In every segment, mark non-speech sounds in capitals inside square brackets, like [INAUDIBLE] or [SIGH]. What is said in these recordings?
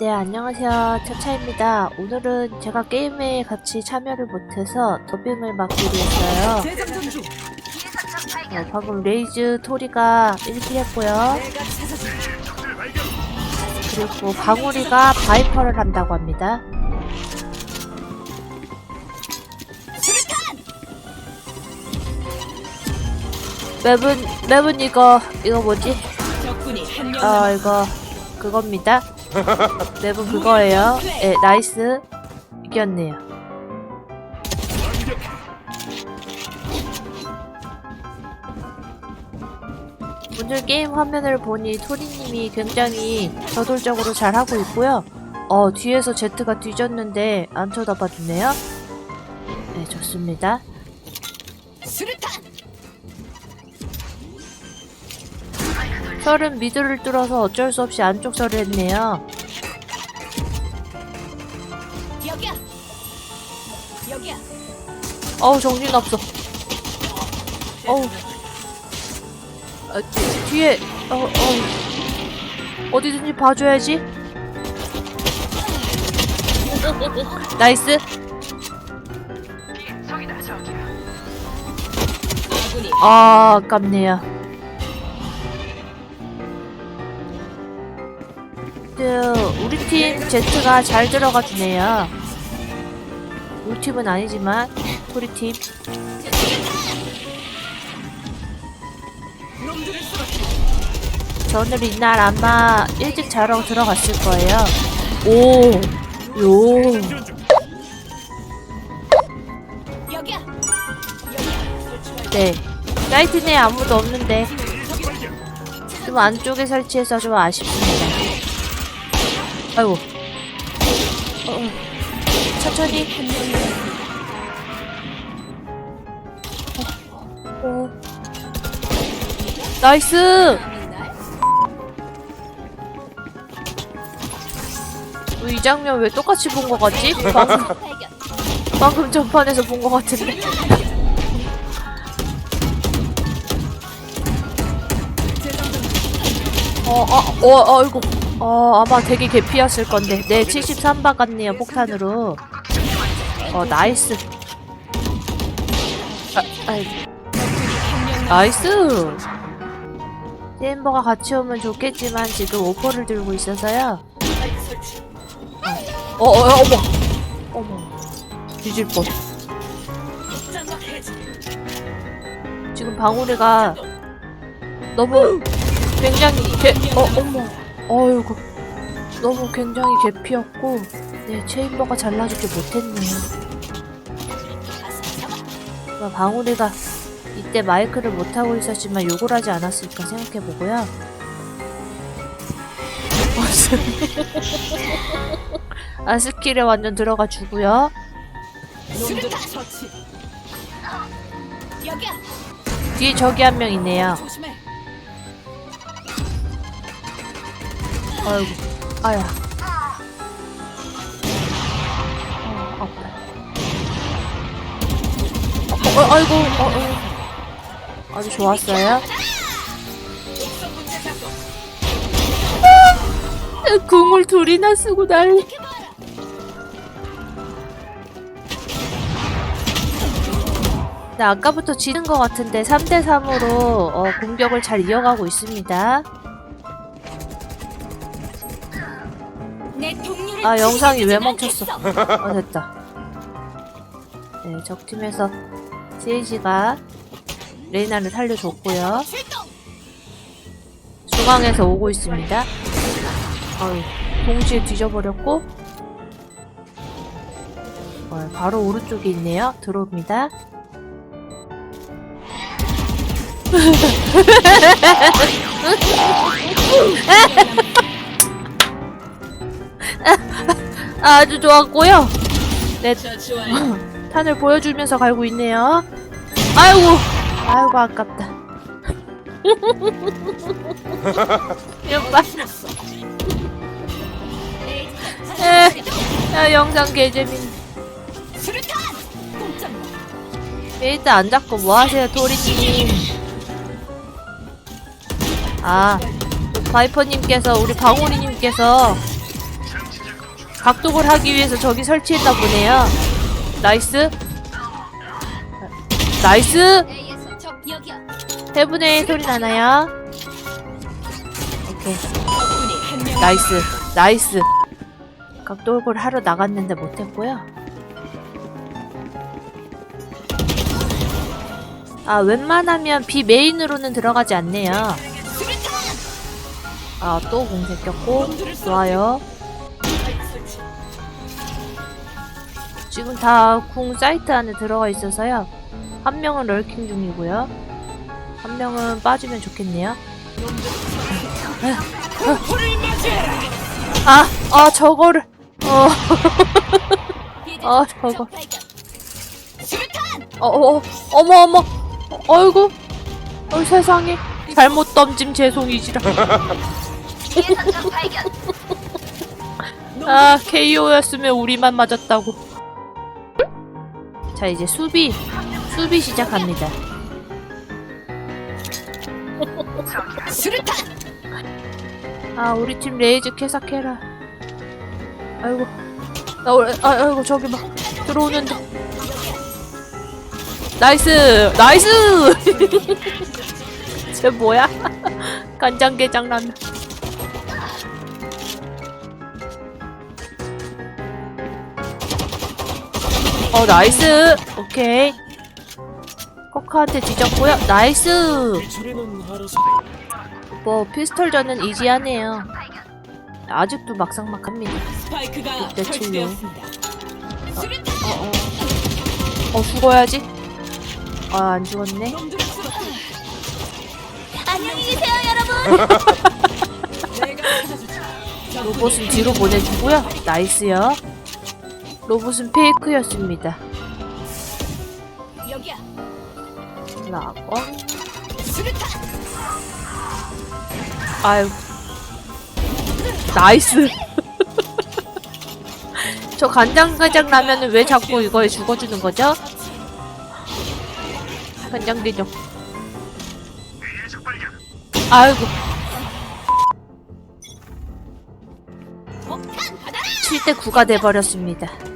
네, 안녕하세요. 차차입니다. 오늘은 제가 게임에 같이 참여를 못해서 더빙을 맡기로 했어요. 어, 방금 레이즈 토리가 1킬 했고요. 그리고 방울이가 바이퍼를 한다고 합니다. 맵은, 맵은 이거, 이거 뭐지? 남았. 이거, 그겁니다. 맵은 그거예요. 예, 나이스. 이겼네요. 오늘 게임 화면을 보니 토리님이 굉장히 저돌적으로 잘 하고 있고요. 어, 뒤에서 제트가 뒤졌는데 안 쳐다봐 주네요. 네, 좋습니다. 설은 미드를 뚫어서 어쩔 수 없이 안쪽 설을 했네요. 여기야. 여기야. 어우, 정신 없어. 어우. 아, 뒤, 뒤에, 어, 어. 어디든지 봐줘야지. 나이스. 아, 아깝네요. 그, 우리 팀 제트가 잘 들어가 주네요. 우리 팀은 아니지만, 우리 팀. 저는 이날 아마 일찍 자러 들어갔을 거예요. 오, 요. 여기야. 네. 사이트 내에 아무도 없는데, 좀 안쪽에 설치해서 좀 아쉽습니다. 아이고. 어, 어. 천천히. 어, 어. 나이스! 어, 이 장면 왜 똑같이 본것 같지? 방금. 방금 전판에서 본것 같은데. 어, 어, 어, 어이구. 어, 아마 되게 개피였을 건데. 네, 73박 같네요, 폭탄으로. 어, 나이스. 아, 한명 나이스! 멤버가 같이 오면 좋겠지만 지금 오퍼를 들고 있어서요. 어, 어, 어, 어머! 어머. 뒤질 뻔. 지금 방울이가 너무 굉장히 개, 어, 어머. 어이구. 너무 굉장히 개피였고, 네, 체인버가 잘라주지 못했네요. 방울이가 이때 마이크를 못하고 있었지만 욕을 하지 않았을까 생각해보고요. [LAUGHS] 아, 스킬에 완전 들어가 주고요. 뒤에 저기 한명 있네요. 아이고, 아야. 어, 아파. 어, 어, 아이고, 어, 어. 아주 좋았어요. 궁을 둘이나 쓰고 날. 네, 아까부터 지는 것 같은데 3대3으로 어, 공격을 잘 이어가고 있습니다. 내 동료를 아, 영상이 왜 멈췄어? 어, 됐다. 네, 적팀에서 세이지가 레이나를 살려줬고요. 중앙에서 오고 있습니다. 어이, 동시에 뒤져버렸고, 어, 바로 오른쪽에 있네요. 들어옵니다. [LAUGHS] [LAUGHS] 아주 좋았고요. 네. [LAUGHS] 탄을 보여주면서 갈고 있네요. 아이고, 아이고 아깝다. [LAUGHS] 에, 야, 영상 개재민. 마. 일단 안 잡고 뭐 하세요, 도리님? 아, 바이퍼님께서 우리 방울이님께서 각독을 하기 위해서 저기 설치했나 보네요. 나이스. 나이스! 해븐의 소리 나나요? 오케이. 나이스. 나이스. 각독을 하러 나갔는데 못했고요. 아, 웬만하면 B 메인으로는 들어가지 않네요. 수류탄. 아, 또 공세 꼈고. 좋아요. 지금 다 궁 사이트 안에 들어가 있어서요. 한 명은 럴킹 중이고요. 한 명은 빠지면 좋겠네요. [LAUGHS] 아, 아, 저거를. 어, [LAUGHS] 아, 저거. 어, 어, 어, 어머, 어머. 어, 어이구. 어, 세상에. 잘못 던짐 죄송이지라. [LAUGHS] 아, KO였으면 우리만 맞았다고. 자, 이제 수비. 수비 시작합니다. 수류탄. 아, 우리 팀 레이즈 캐삭해라. 아이고. 나, 올- 아, 아이고, 저기 막 들어오는데. 나이스! 나이스! [LAUGHS] 쟤 뭐야? [LAUGHS] 간장게장 라면. 어, 나이스! 오케이. 코카한테 뒤졌고요. 나이스! 뭐, 피스톨 전은 이지하네요. 아직도 막상막합니다. 스파이크가. 설치되었습니다. 수류탄. 어, 어. 어, 죽어야지. 아, 안 죽었네. 안녕히 계세요, 여러분. 로봇은 뒤로 보내주고요. 나이스요. 로봇은 페이크였습니다. 여기야. 나고. 아유. 나이스. [LAUGHS] 저 간장게장 라면은 왜 자꾸 이거에 죽어주는 거죠? 간장게장. 아이고. 7대 9가 돼버렸습니다.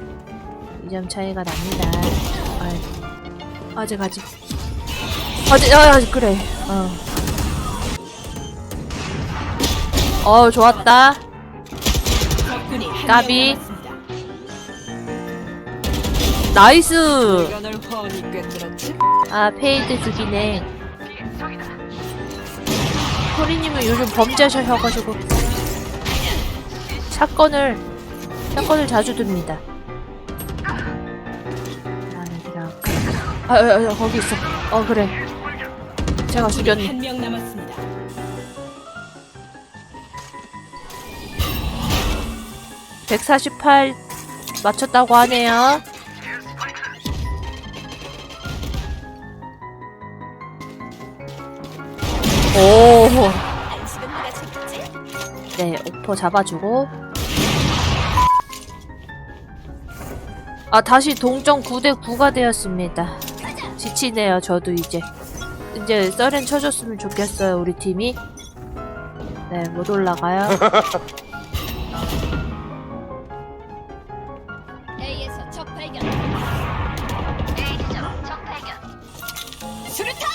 2점 차이가 납니다. 아이고. 아직 아직. 아직 아 아직 그래. 어. 어 좋았다. 까비. 나이스. 아 페이드 죽이네. 소리님은 요즘 범죄하셔가지고 사건을 사건을 자주 듭니다. 아, 아, 아 거기 있어. 어 그래. 제가 죽였네. 한 명 남았습니다. (148) 맞췄다고 하네요. 오. 안식은 누가 챙겼지? 네, 오퍼 잡아주고. 아, 다시 동점 9대 9가 되었습니다. 지치네요, 저도 이제. 이제 썰렌 쳐줬으면 좋겠어요, 우리 팀이. 네, 못 올라가요. [LAUGHS] A에서 적 발견. A지점 적 발견. 수류탄.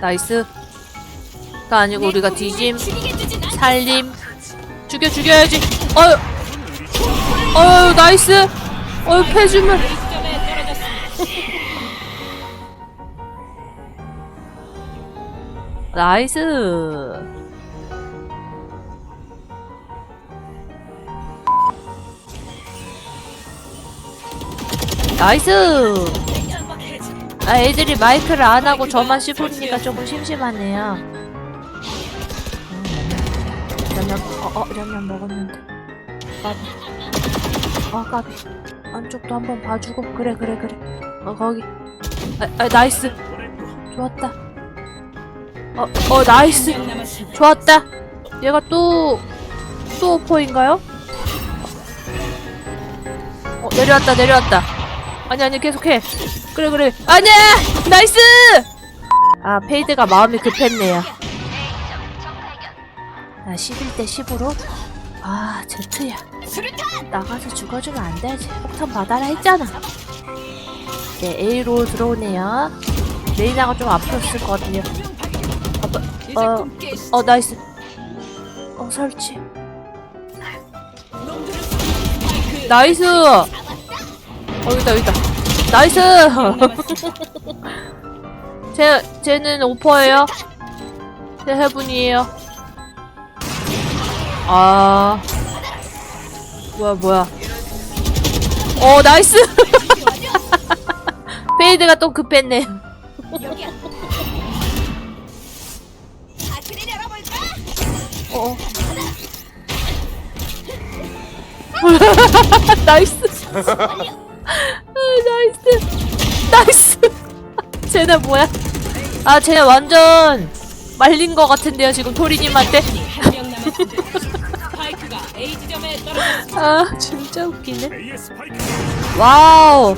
나이스. 가 아니고 우리가 내 뒤짐, 살림. 죽여, 죽여야지. 어휴. 어휴, 나이스. 어휴, 패주면. 나이스. 나이스. 아 애들이 마이크를 안 하고 저만 씹으니까 조금 심심하네요. 음, 라면 어 어 라면 먹었는데 까비. 아 까비. 안쪽도 한번 봐주고 그래 그래 그래. 어 거기. 아, 아 나이스. 좋았다. 어, 어, 나이스. 좋았다. 얘가 또, 또 오퍼인가요? 어, 내려왔다, 내려왔다. 아니, 아니, 계속해. 그래, 그래. 아니야! 나이스! 아, 페이드가 마음이 급했네요. 아, 11대 10으로 아 제트야. 나가서 죽어주면 안 되지 폭탄 받아라 했잖아 네 A로 들어오네요 레이나가 좀 앞섰을 것 같아요 어, 어 나이스. 어 설치. 나이스! 어 여기다 여기다. 나이스. [LAUGHS] 제, 쟤는 오퍼예요? 제 해분이에요? 아. 뭐야 뭐야. 어 나이스! [LAUGHS] 페이드가 또 급했네 어. [LAUGHS] 나이스. 아, 나이스. 나이스. [LAUGHS] 쟤네 뭐야? 아, 쟤네 완전 말린 것 같은데요, 지금 토리님한테. [LAUGHS] 아, 진짜 웃기네. 와우.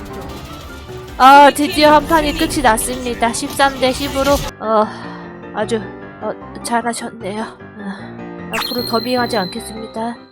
아, 드디어 한 판이 끝이 났습니다. 13대 10으로. 어, 아주, 어, 잘하셨네요. 아, 앞으로 더빙하지 않겠습니다.